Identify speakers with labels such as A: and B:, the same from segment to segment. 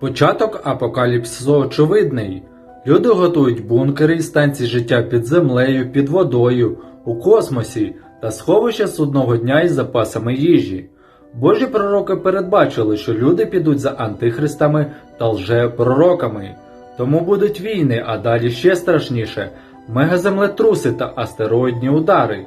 A: Початок апокаліпсису очевидний. Люди готують бункери і станції життя під землею, під водою, у космосі та сховища судного дня із запасами їжі. Божі пророки передбачили, що люди підуть за антихристами та лжепророками. Тому будуть війни, а далі ще страшніше мегаземлетруси та астероїдні удари.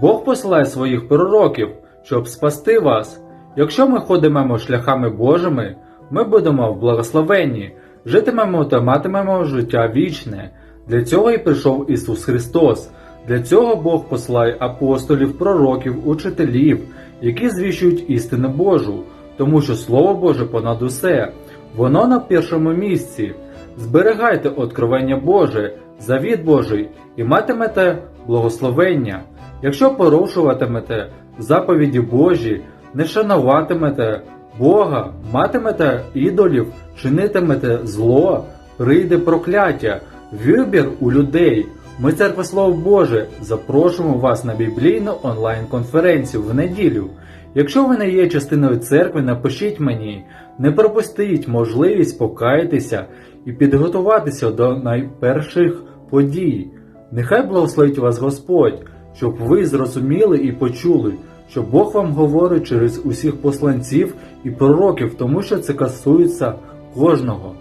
A: Бог посилає своїх пророків, щоб спасти вас. Якщо ми ходимемо шляхами Божими, ми будемо в благословенні, житимемо та матимемо життя вічне. Для цього і прийшов Ісус Христос. Для цього Бог посилає апостолів, пророків, учителів, які звіщують істину Божу, тому що Слово Боже понад усе, воно на першому місці. Зберігайте откровення Боже, завіт Божий і матимете благословення. Якщо порушуватимете заповіді Божі, не шануватимете Бога, матимете ідолів, чинитимете зло, прийде прокляття, вибір у людей. Ми, церква Слово Боже, запрошуємо вас на біблійну онлайн-конференцію в неділю. Якщо ви не є частиною церкви, напишіть мені, не пропустіть можливість покаятися і підготуватися до найперших подій. Нехай благословить вас Господь, щоб ви зрозуміли і почули, що Бог вам говорить через усіх посланців і пророків, тому що це касується кожного.